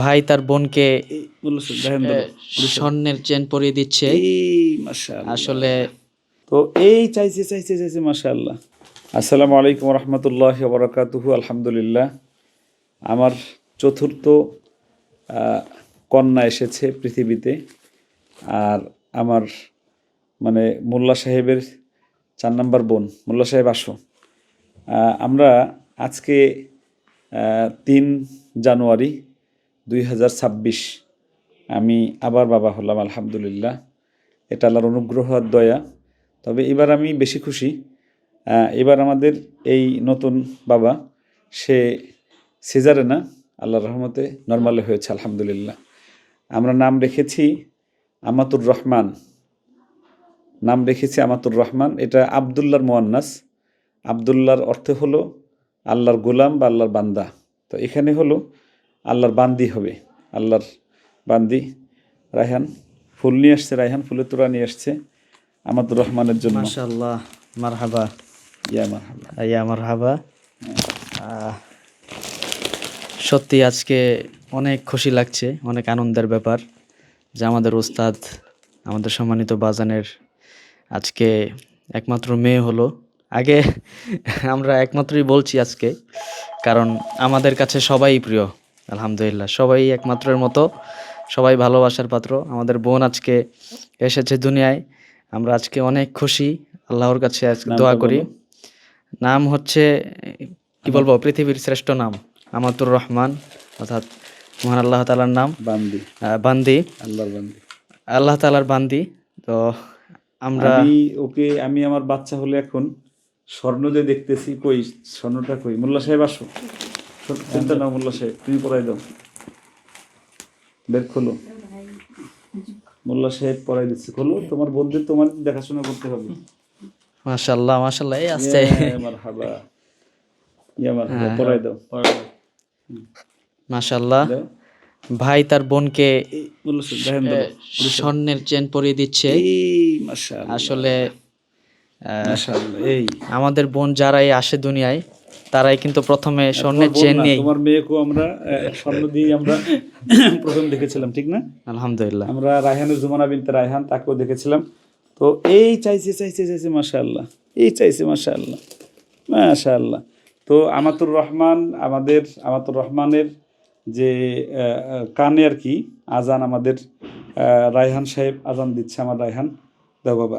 ভাই তার বোনকে স্বর্ণের চেন পরিয়ে দিচ্ছে। আসলে তো এই চাইছে চাইছে চাইছে মাশাআল্লাহ। আসসালামু আলাইকুম রহমতুল্লাহ বরকাতুহু আলহামদুলিল্লাহ। আমার চতুর্থ কন্যা এসেছে পৃথিবীতে। আর আমার মানে মোল্লা সাহেবের চার নাম্বার বোন মোল্লা সাহেব আসো। আমরা আজকে তিন জানুয়ারি দুই হাজার ছাব্বিশ। আমি আবার বাবা হলাম, আলহামদুলিল্লাহ। এটা আল্লাহর অনুগ্রহ আর দয়া। তবে এবার আমি বেশি খুশি। এবার আমাদের এই নতুন বাবা, সে সিজারে না আল্লাহর রহমতে নর্মালে হয়েছে, আলহামদুলিল্লাহ। আমরা নাম রেখেছি আমাতুর রহমান। নাম রেখেছি আমাতুর রহমান। এটা আবদুল্লাহর মোয়ান্নাস। আবদুল্লাহর অর্থ হলো আল্লাহর গোলাম বা আল্লাহর বান্দা। তো এখানে হলো আল্লাহর বান্দি হবে। আল্লাহর বান্দি রায়হান ফুল নিয়ে আসছে রায়হান ফুলের তোড়া নিয়ে আসছে আমাতুর রহমানের জন্য। মাশাআল্লাহ মারহাবা। ইয়া মারহাবা। ইয়া মারহাবা। সত্যি আজকে অনেক খুশি লাগছে অনেক আনন্দের ব্যাপার যে আমাদের ওস্তাদ আমাদের সম্মানিত বাজানের আজকে একমাত্র মেয়ে হলো। আগে আমরা একমাত্রই বলছি আজকে কারণ আমাদের কাছে সবাই প্রিয়। আলহামদুলিল্লাহ সবাই একমাত্রের মতো সবাই ভালোবাসার পাত্র। আমাদের বোন আজকে এসেছে দুনিয়ায় আমরা আজকে অনেক খুশি আল্লাহর কাছে আজকে দোয়া করি। নাম হচ্ছে কি বলব পৃথিবীর শ্রেষ্ঠ নাম আমাতুর রহমান অর্থাৎ মহান আল্লাহ তালার নাম। বান্দি। আহ, বান্দি। আল্লাহর বান্দি। আল্লাহ তালার বান্দি। তো আমরা ওকে আমি আমার বাচ্চা হলে এখন স্বর্ণ যে দেখতেছি কই স্বর্ণটা কই? মোল্লা সাহেব আসো চিন্তা নাও মোল্লা সাহেব তুমি পড়াই দাও। বের খোলো। মোল্লা সাহেব পড়াই দিচ্ছে। খোলো তোমার বন্ধু তোমার দেখাশোনা করতে হবে। মাশাল্লাহ মাশাল্লাহ এই আসছে মারহাবা। ইয়া মারহাবা পড়াই দাও। মাশাল্লাহ ভাই তার বোনকে স্বর্ণের চেন পরিয়ে দিচ্ছে। এই আসলে আমাদের বোন যারাই আসে দুনিয়ায় তারাই কিন্তু প্রথমে স্বর্ণের চেন নিয়ে তোমার মেয়েকেও আমরা স্বর্ণ দিয়ে আমরা প্রথম দেখেছিলাম ঠিক না? আলহামদুলিল্লাহ। আমরা রায়হানের জুমানা বিনতে রায়হান তাকেও দেখেছিলাম। তো এই চাইছে চাইছে চাইছে মাশাআল্লাহ। এই চাইছে মাশাআল্লাহ। মাশাআল্লাহ। তো আমাতুর রহমান আমাদের আমাতুর রহমানের যে কানে আর কি আজান আমাদের আহ, রায়হান সাহেব আজান দিচ্ছে আমার রায়হান। দাও বাবা।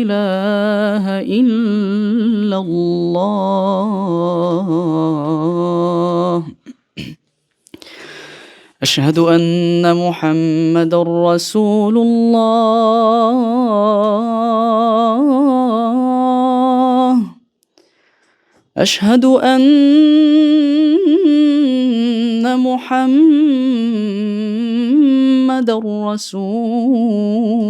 إله إلا الله. أشهد أن محمد رسول الله. أشهد أن محمد رسول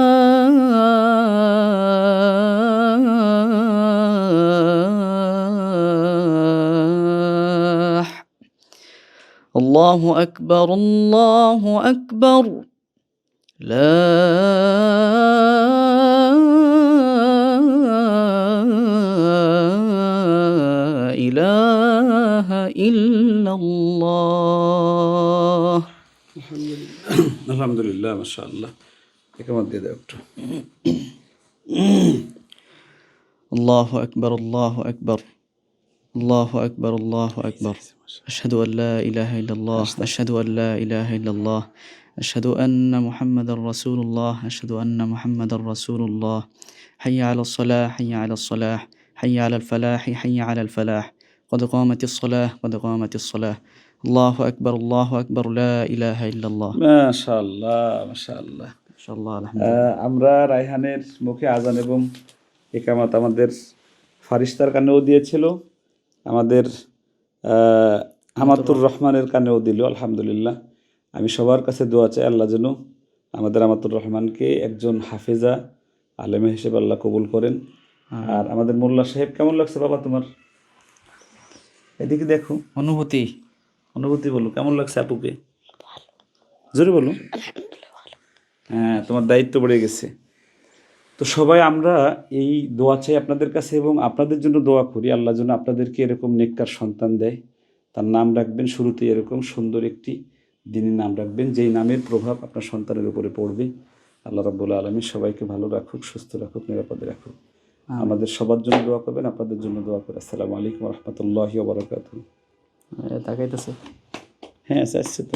الله أكبر الله أكبر. لا إله إلا الله. الحمد لله ما شاء الله. كما دي الله أكبر الله أكبر. الله أكبر الله أكبر أشهد أن لا إله إلا الله أشهد أن لا إله إلا الله أشهد أن محمد رسول الله أشهد أن محمد رسول الله حي على الصلاة حي على الصلاة حي على الفلاح حي على الفلاح قد قامت الصلاة قد قامت الصلاة الله أكبر الله أكبر لا إله إلا الله মাশা আল্লাহ মাশা আল্লাহ ما شاء الله الحمد لله আহ, আমরা রায়হানের মুখে আজান এবং একামাত আমাদের ফারিস্তার কানেও দিয়েছিল আমাদের আহ, আমাতুর রহমানের কানেও দিল আলহামদুলিল্লাহ। আমি সবার কাছে দোয়া চাই আল্লাহ যেন আমাদের আমাতুর রহমানকে একজন হাফেজা আলেমে হিসেবে আল্লাহ কবুল করেন। আর আমাদের মোল্লা সাহেব কেমন লাগছে বাবা তোমার? এদিকে দেখো। অনুভূতি। অনুভূতি বলো কেমন লাগছে আপুকে? জোরে বলো। হ্যাঁ তোমার দায়িত্ব বেড়ে গেছে। তো সবাই আমরা এই দোয়া চাই আপনাদের কাছে এবং আপনাদের জন্য দোয়া করি। আল্লাহ যেন আপনাদেরকে এরকম নেককার সন্তান দেয়। তার নাম রাখবেন শুরুতে এরকম সুন্দর একটি দিনের নাম রাখবেন যেই নামের প্রভাব আপনার সন্তানের উপরে পড়বে। আল্লাহ রাবুল আলমী সবাইকে ভালো রাখুক সুস্থ রাখুক নিরাপদে রাখুক। আমাদের সবার জন্য দোয়া করবেন আপনাদের জন্য দোয়া করে আসসালামু আলাইকুম রহমতুল্লাহ বরকাত তাকাইতেছে। হ্যাঁ চাইছে তো।